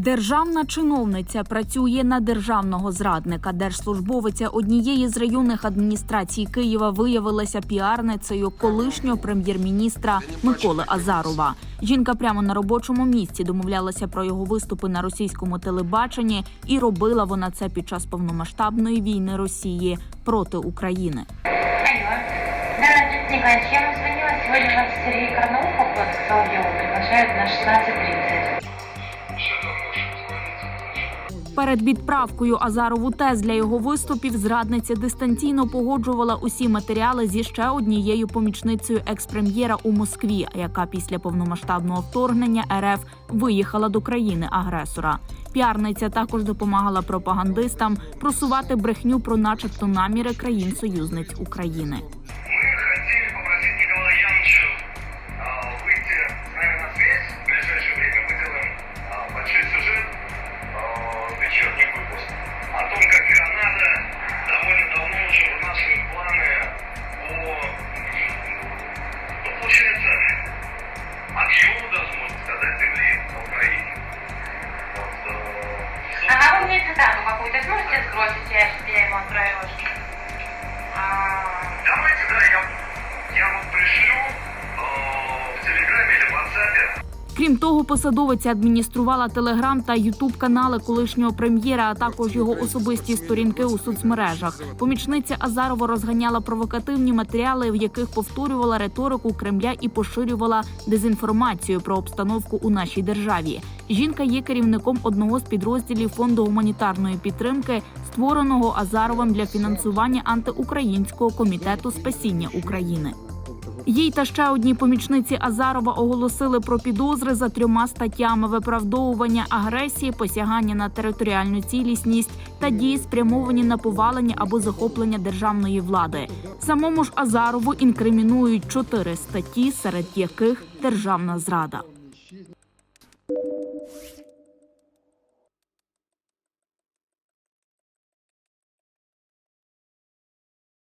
Державна чиновниця працює на державного зрадника. Держслужбовиця однієї з районних адміністрацій Києва виявилася піарницею колишнього прем'єр-міністра Миколи Азарова. Жінка прямо на робочому місці домовлялася про його виступи на російському телебаченні, і робила вона це під час повномасштабної війни Росії проти України. Алло. Сегодня вас Сергей Карнаухов вот Соловьева приглашает на 16.30. Перед відправкою Азарову тест для його виступів зрадниця дистанційно погоджувала усі матеріали зі ще однією помічницею експрем'єра у Москві, яка після повномасштабного вторгнення РФ виїхала до країни агресора. Піарниця також допомагала пропагандистам просувати брехню про, начебто, наміри країн союзниць України. Вы какую-то сможете сбросить? Я, я ему отправила. Давайте, да, я, я вам Крім того, посадовиця адмініструвала телеграм та ютуб канали колишнього прем'єра, а також його особисті сторінки у соцмережах. Помічниця Азарова розганяла провокативні матеріали, в яких повторювала риторику Кремля і поширювала дезінформацію про обстановку у нашій державі. Жінка є керівником одного з підрозділів фонду гуманітарної підтримки, створеного Азаровим для фінансування антиукраїнського комітету спасіння України. Їй та ще одній помічниці Азарова оголосили про підозри за трьома статтями: виправдовування агресії, посягання на територіальну цілісність та дії, спрямовані на повалення або захоплення державної влади. Самому ж Азарову інкримінують чотири статті, серед яких державна зрада.